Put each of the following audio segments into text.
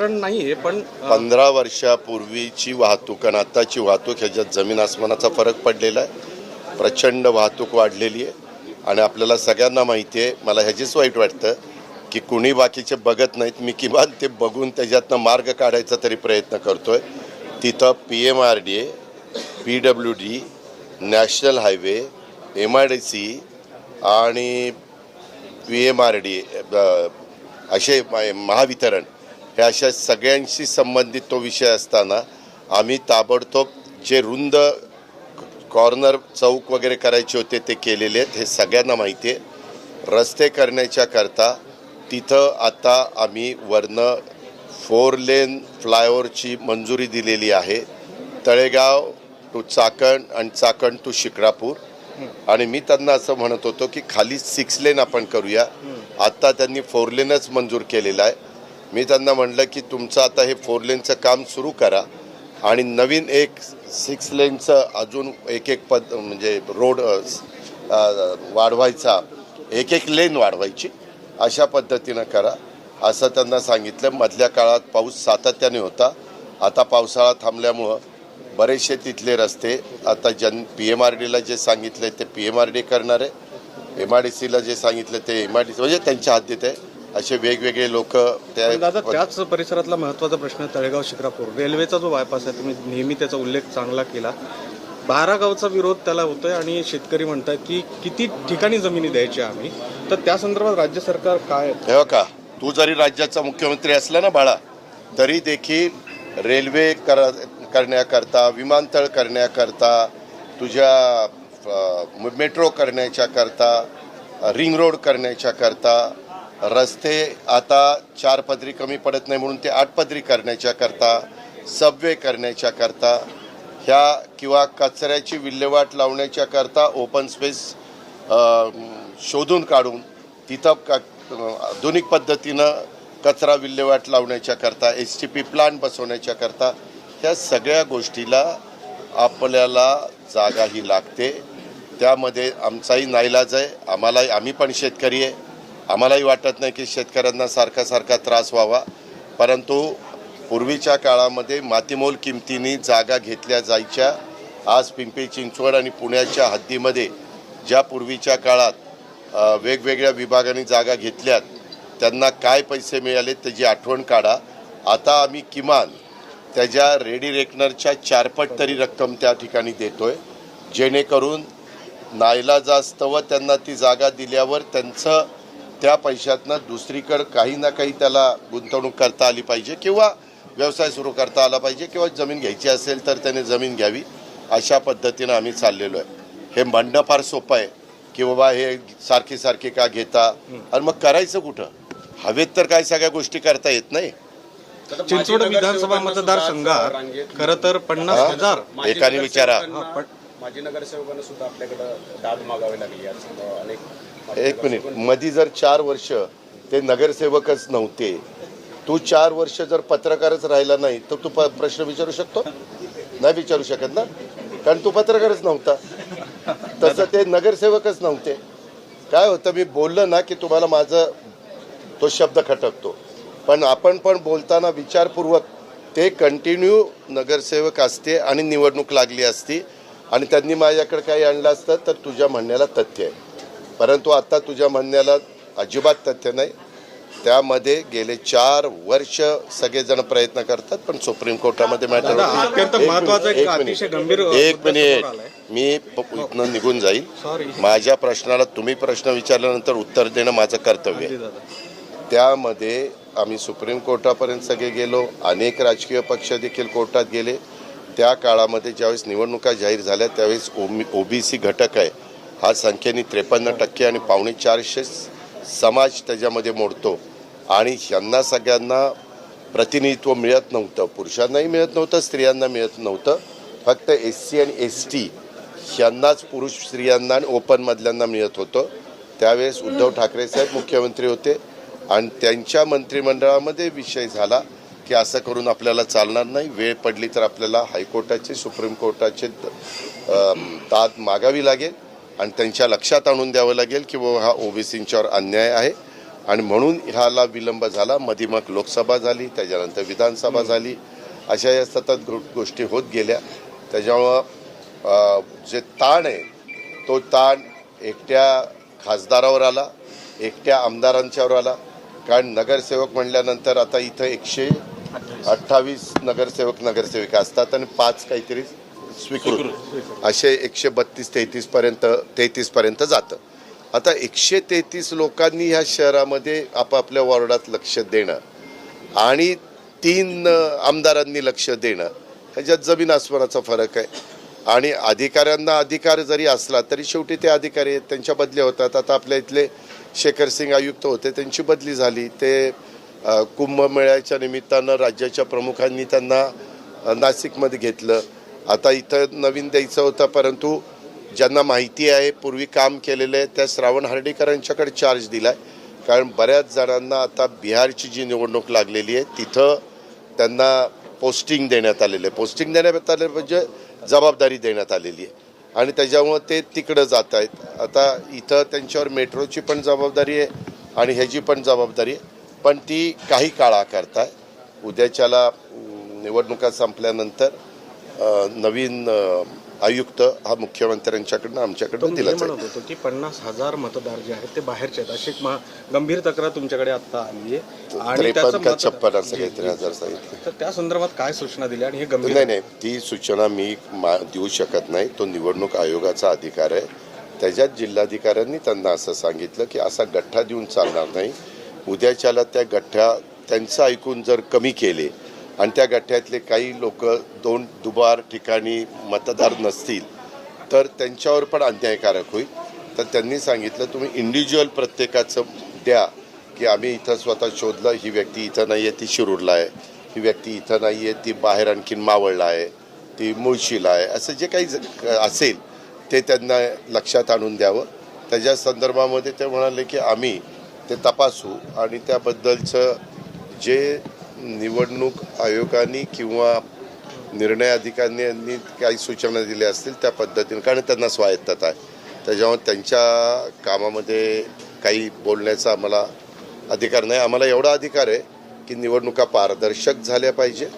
नाही नाहीये पण पंधरा वर्षापूर्वीची वाहतूक आणि आत्ताची वाहतूक ह्याच्यात जमीन आसमानाचा फरक पडलेला आहे. प्रचंड वाहतूक वाढलेली आहे. आणि आपल्याला सगळ्यांना माहिती आहे मला ह्याचीच वाईट वाटतं की कुणी बाकीचे बघत नाहीत. मी किमान ते बघून त्याच्यातनं मार्ग काढायचा तरी प्रयत्न करतोय. तिथं P M R D A P W D national highway M I D C आणि पी एम आर डी असे महावितरण हे अशा सगळ्यांशी संबंधित तो विषय असताना आम्ही ताबडतोब जे रुंद कॉर्नर चौक वगैरे करायचे होते ते केलेले आहेत हे सगळ्यांना माहिती आहे. रस्ते करण्याच्या करता तिथं आता आम्ही वरनं फोर लेन फ्लायओव्हरची मंजुरी दिलेली आहे. तळेगाव टू चाकण आणि चाकण टू शिक्रापूर. आणि मी त्यांना असं म्हणत होतो की खाली सिक्स लेन आपण करूया. आत्ता त्यांनी फोर लेनच मंजूर केलेलं आहे. मी त्यांना म्हणलं की तुमचं आता हे फोर लेनचं काम सुरू करा आणि नवीन एक सिक्स लेनचं अजून एक एक पद म्हणजे रोड वाढवायचा एक एक लेन वाढवायची अशा पद्धतीनं करा. असं त्यांना सांगितलं. मधल्या काळात पाऊस सातत्याने होता. आता पावसाळा थांबल्यामुळं बरेचसे तिथले रस्ते आता जन पी एम आर डीला जे सांगितले ते पी एम आर डी करणार आहे एम आर डी सीला जे सांगितलं ते एम आर डी म्हणजे त्यांच्या हद्दीत आहे असे वेगवेगळे लोक दादा त्या त्याच परिसरातला महत्त्वाचा प्रश्न तळेगाव शिक्रापूर रेल्वेचा जो बायपास आहे तुम्ही नेहमी त्याचा उल्लेख चांगला केला. बारा गावचा विरोध त्याला होतोय आणि शेतकरी म्हणतात की किती ठिकाणी जमिनी द्यायची आम्ही? तर त्या संदर्भात राज्य सरकार काय हे का तू जरी राज्याचा मुख्यमंत्री असला ना बाळा तरी देखील रेल्वे कर करण्याकरता विमानतळ करण्याकरता तुझ्या मेट्रो करण्याच्या करता रिंग रोड करण्याच्या करता रस्ते आता चार पदरी कमी पडत नाही म्हणून ते आठ पदरी करण्याच्या करता सबवे करण्याच्या करता ह्या किंवा कचऱ्याची विल्हेवाट लावण्याच्या करता ओपन स्पेस शोधून काढून तिथं क आधुनिक पद्धतीनं कचरा विल्हेवाट लावण्याच्या करता एस टी पी प्लांट बसवण्याच्या करता ह्या सगळ्या गोष्टीला आपल्याला जागाही लागते. त्यामध्ये आमचाही नाईलाज आहे. आम्हालाही आम्ही पण शेतकरी आहे. आम्हालाही वाटत नाही की शेतकऱ्यांना सारखा सारखा त्रास व्हावा. परंतु पूर्वीच्या काळामध्ये मातीमोल किमतीने जागा घेतल्या जायच्या. आज पिंपरी चिंचवड आणि पुण्याच्या हद्दीमध्ये ज्या पूर्वीच्या काळात वेगवेगळ्या विभागांनी जागा घेतल्यात त्यांना काय पैसे मिळाले त्याची आठवण काढा. आता आम्ही किमान त्याच्या रेडी रेकनरच्या चारपट तरी रक्कम त्या ठिकाणी देतोय. जेणेकरून नाईलाजास्तव त्यांना ती जागा दिल्यावर त्यांचं त्या पैशातनं दुसरीकडं काही ना काही त्याला गुंतवणूक करता आली पाहिजे किंवा व्यवसाय सुरू करता आला पाहिजे किंवा जमीन घ्यायची असेल तर त्याने जमीन घ्यावी अशा पद्धतीनं आम्ही चाललेलो आहे. हे म्हणणं फार सोपं आहे की बाबा हे सारखी सारखी का घेता? आणि मग करायचं कुठं? हवेत तर काय सगळ्या गोष्टी करता येत नाही. चिंचवड विधानसभा मतदारसंघात खर तर पन्नास हजार एकाने विचारा. हा, माजी नगरसेवकांना सुद्धा आपल्याकडे दाद मागावी लागली. आज अनेक एक मिनिट. मधी जर चार वर्ष ते नगरसेवकच नव्हते तू चार वर्ष जर पत्रकारच राहिला नाही तर तू प्रश्न विचारू शकतो? नाही विचारू शकत ना? कारण तू पत्रकारच नव्हता. तसं ते नगरसेवकच नव्हते. काय होतं मी बोललं ना की तुम्हाला माझं तो शब्द खटकतो. पण आपण पण बोलताना विचारपूर्वक ते कंटिन्यू नगरसेवक असते आणि निवडणूक लागली असती. आणि त्यांनी माझ्याकडे काही आणलं असतं तर तुझ्या म्हणण्याला तथ्य आहे. परंतु आता तुझ्या म्हणण्याला अजिबात तथ्य नाही. त्यामध्ये गेले चार वर्ष सगळेजण प्रयत्न करतात पण सुप्रीम कोर्टामध्ये मॅटर एक मिनिट. मी प- इथनं निघून जाईल. माझ्या प्रश्नाला तुम्ही प्रश्न विचारल्यानंतर उत्तर देणं माझं कर्तव्य आहे. त्यामध्ये आम्ही सुप्रीम कोर्टापर्यंत सगळे गेलो. अनेक राजकीय पक्ष देखील कोर्टात गेले. त्या काळामध्ये ज्यावेळेस निवडणुका जाहीर झाल्या त्यावेळेस ओमी ओबीसी घटक आहे. हा संख्येने त्रेपन्न टक्के आणि पावणे चारशे समाज त्याच्यामध्ये मोडतो. आणि यांना सगळ्यांना प्रतिनिधित्व मिळत नव्हतं. पुरुषांनाही मिळत नव्हतं स्त्रियांना मिळत नव्हतं. फक्त एस सी आणि एस टी यांनाच पुरुष स्त्रियांना आणि ओपनमधल्यांना मिळत होतं. त्यावेळेस उद्धव ठाकरे साहेब मुख्यमंत्री होते. आणि त्यांच्या मंत्रिमंडळामध्ये विषय झाला. की असं करून आपल्याला चालणार नाही. वेळ पडली तर आपल्याला हायकोर्टाचे सुप्रीम कोर्टाचे दाद मागावी लागेल आणि त्यांच्या लक्षात आणून द्यावं लागेल की बाबा हा ओबीसींच्यावर अन्याय आहे. आणि म्हणून ह्याला विलंब झाला. मधी मग लोकसभा झाली त्याच्यानंतर विधानसभा झाली. अशा या सतत गोष्टी होत गेल्या. त्याच्यामुळं जे ताण आहे तो ताण एकट्या खासदारावर आला एकट्या आमदारांच्यावर आला. कारण नगरसेवक म्हणल्यानंतर आता इथं एकशे अठ्ठावीस नगरसेवक नगरसेविका असतात आणि पाच काहीतरी स्वीकृत. असे एकशे बत्तीस तेहतीस पर्यंत तेहतीस पर्यंत जातं. आता एकशे तेहतीस लोकांनी ह्या शहरामध्ये आपापल्या वॉर्डात लक्ष देणं आणि तीन आमदारांनी लक्ष देणं ह्याच्यात जमीन आसमानाचा फरक आहे. आणि अधिकाऱ्यांना अधिकार जरी असला तरी शेवटी ते अधिकारी आहेत. त्यांच्या बदल्या होतात. आता आपल्या इथले शेखर सिंग आयुक्त होते त्यांची बदली झाली. ते कुंभमेळ्याच्या निमित्तानं राज्याच्या प्रमुखांनी त्यांना नाशिकमध्ये घेतलं. आता इथं नवीन द्यायचं होतं परंतु ज्यांना माहिती आहे पूर्वी काम केलेलं आहे त्या श्रावण हर्डीकरांच्याकडे चार्ज दिला आहे कारण बऱ्याच जणांना आता बिहारची जी निवडणूक लागलेली आहे तिथं त्यांना पोस्टिंग देण्यात आलेलं आहे. पोस्टिंग देण्यात आले म्हणजे जबाबदारी देण्यात आलेली आहे. आणि त्याच्यामुळं ते तिकडं जात आहेत आता इथं त्यांच्यावर मेट्रोची पण जबाबदारी आहे आणि ह्याची पण जबाबदारी आहे. पण ती काही काळाकरता उद्याच्याला निवडणुका संपल्यानंतर नवीन आयुक्त हा मुख्यमंत्र्यांच्याकडनं आमच्याकडनं दिला म्हणत होतो की पन्नास हजार मतदार जे आहेत ते बाहेरचे आहेत. अशी गंभीर तक्रार तुमच्याकडे आता आली आहे का छप्पन असं काहीतरी. हजार सांगितलं. तर त्या संदर्भात काय सूचना दिल्या आणि हे गंभीर नाही नाही. ती सूचना मी मा- देऊ शकत नाही. तो निवडणूक आयोगाचा अधिकार आहे. त्याच्यात जिल्हाधिकाऱ्यांनी त्यांना असं सांगितलं की असा गठ्ठा देऊन चालणार नाही. उद्याच्याला त्या गठ्ठ्या त्यांचं ऐकून जर कमी केले आणि त्या गठ्ठ्यातले काही लोक दोन दुबार ठिकाणी मतदार नसतील तर त्यांच्यावर पण अन्यायकारक होईल. तर त्यांनी सांगितलं तुम्ही इंडिव्हिज्युअल प्रत्येकाचं द्या की आम्ही इथं स्वतः शोधलं ही व्यक्ती इथं नाही आहे ती शिरूरला आहे ही व्यक्ती इथं नाही आहे ती बाहेर आणखीन मावळला आहे ती मुळशीला आहे असं जे काही ज- असेल ते त्यांना लक्षात आणून द्यावं. त्याच्या संदर्भामध्ये ते म्हणाले की आम्ही ते तपासू आणि त्याबद्दलचं जे निवडणूक आयोगाने किंवा निर्णय अधिकाऱ्यांनी काही सूचना दिल्या असतील त्या पद्धतीने कारण त्यांना स्वायत्तता आहे. त्याच्यामुळे त्यांच्या कामामध्ये काही बोलण्याचा आम्हाला अधिकार नाही. आम्हाला एवढा अधिकार आहे की निवडणुका पारदर्शक झाल्या पाहिजे.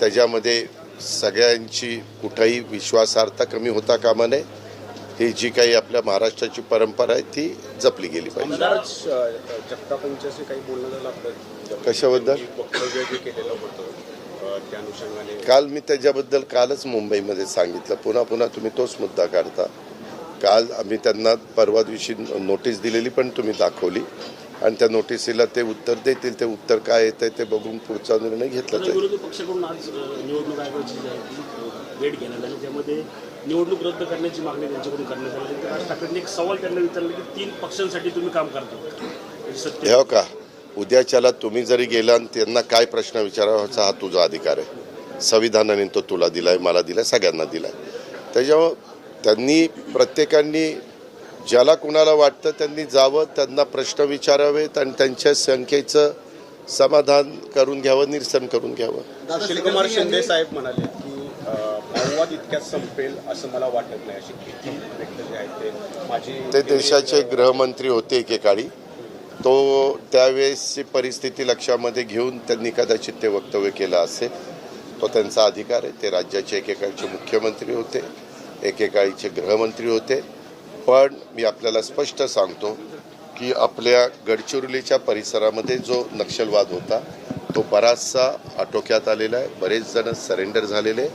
त्याच्यामध्ये सगळ्यांची कुठंही विश्वासार्हता कमी होता कामा नये. ही जी काही आपल्या महाराष्ट्राची परंपरा आहे ती जपली गेली पाहिजे. कशाबद्दल? काल मी त्याच्याबद्दल कालच मुंबईमध्ये सांगितलं. पुन्हा पुन्हा तुम्ही तोच मुद्दा काढता. काल आम्ही त्यांना परवा दिवशी नोटीस दिलेली पण तुम्ही दाखवली. आणि त्या नोटिसीला ते उत्तर देतील ते उत्तर काय येतं ते बघून पुढचा निर्णय घेतला जाईल. पक्षाकडून आज निवडणूक आयोगाची जी आहे ती अ, भेट घेण्यात आली. त्यामध्ये निवडणूक रद्द करण्याची मागणी त्यांच्याकडून करण्यात आली. राज ठाकरेंनी एक सवाल त्यांना विचारला की तीन पक्षांसाठी तुम्ही काम करता. हे का? उद्याच्याला तुम्ही जरी गेला आणि त्यांना काय प्रश्न विचारावाचा हा तुझा अधिकार आहे. संविधानाने तो तुला दिलाय मला दिलाय सगळ्यांना दिलाय. त्याच्यामुळं त्यांनी प्रत्येकांनी ज्याला कुणाला वाटतं त्यांनी जावं त्यांना प्रश्न विचारावेत आणि त्यांच्या संख्येचं समाधान करून घ्यावं निरसन करून घ्यावं. सुशीलकुमार शिंदे साहेब म्हणाले की इतक्यात संपेल असं मला वाटत नाही अशी भीती व्यक्त जी आहे ते माझी ते देशाचे गृहमंत्री होते एकेकाळी. तो त्यावेळेसची परिस्थिती लक्षामध्ये घेऊन त्यांनी कदाचित ते वक्तव्य केलं असेल. तो त्यांचा अधिकार आहे. ते राज्याचे एकेकाळचे मुख्यमंत्री होते एकेकाळीचे गृहमंत्री होते. पण मी आपल्याला स्पष्ट सांगतो की आपल्या गडचिरोलीच्या परिसरामध्ये जो नक्षलवाद होता तो बराचसा आटोक्यात आलेला आहे. बरेच जण सरेंडर झालेले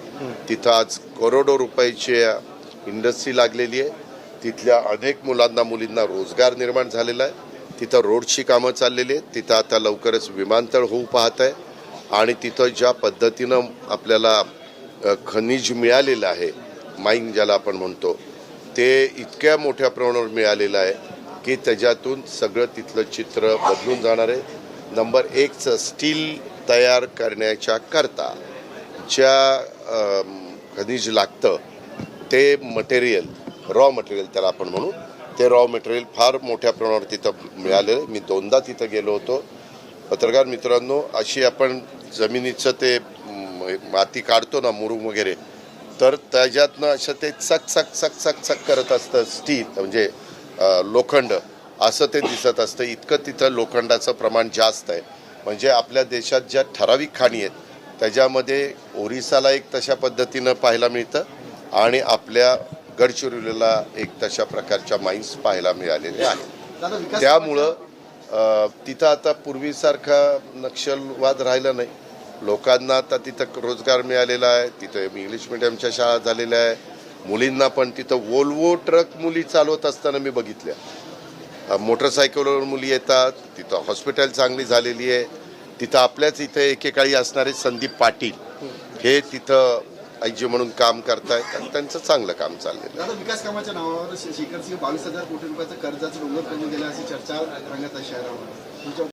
तिथं आज करोडो रुपयाची इंडस्ट्री लागलेली आहे. तिथल्या अनेक मुलांना मुलींना रोजगार निर्माण झालेला आहे. तिथं रोडची कामं चाललेली आहेत. तिथं आता लवकरच विमानतळ होऊ पाहत आहे. आणि तिथं ज्या पद्धतीनं आपल्याला खनिज मिळालेलं आहे माईन ज्याला आपण म्हणतो ते इतक्या मोठ्या प्रमाणावर मिळालेलं आहे की त्याच्यातून सगळं तिथलं चित्र बदलून जाणार आहे नंबर एकचं स्टील तयार करण्याच्या करता ज्या खनिज लागतं ते मटेरियल रॉ मटेरियल त्याला आपण म्हणू ते रॉ मटेरियल फार मोठ्या प्रमाणावर तिथं मिळालेलं आहे. मी दोनदा तिथं गेलो होतो पत्रकार मित्रांनो अशी आपण जमिनीचं ते माती काढतो ना मुरुम वगैरे तर त्याच्यातनं असं ते चक चक चक चक चक करत असतं स्टील म्हणजे लोखंड. असं ते दिसत असतं. इतकं तिथं लोखंडाचं प्रमाण जास्त आहे. म्हणजे आपल्या देशात ज्या ठराविक खाणी आहेत त्याच्यामध्ये ओरिसाला एक तशा पद्धतीनं पाहायला मिळतं आणि आपल्या गडचिरोलीला एक तशा प्रकारच्या माईन्स पाहायला मिळालेल्या आहेत. त्यामुळं तिथं आता पूर्वीसारखा नक्षलवाद राहिला नाही. लोकांना आता तिथं रोजगार मिळालेला आहे. तिथं इंग्लिश मिडियमच्या शाळा झालेल्या आहे. मुलींना पण तिथं वोल्वो ट्रक मुली चालवत असताना मी बघितल्या. मोटरसायकलवर मुली येतात. तिथं हॉस्पिटल चांगली झालेली आहे. तिथं आपल्याच इथं एकेकाळी असणारे संदीप पाटील हे तिथं आयजी म्हणून काम करतायत आणि त्यांचं चांगलं काम चाललेलं आहे. विकास कामाच्या नावावर शेखर सिंह बावीस हजार कोटी रुपयाचं कर्जाचं डोंगर करून दिलं अशी चर्चा रंगत आहे शहरावर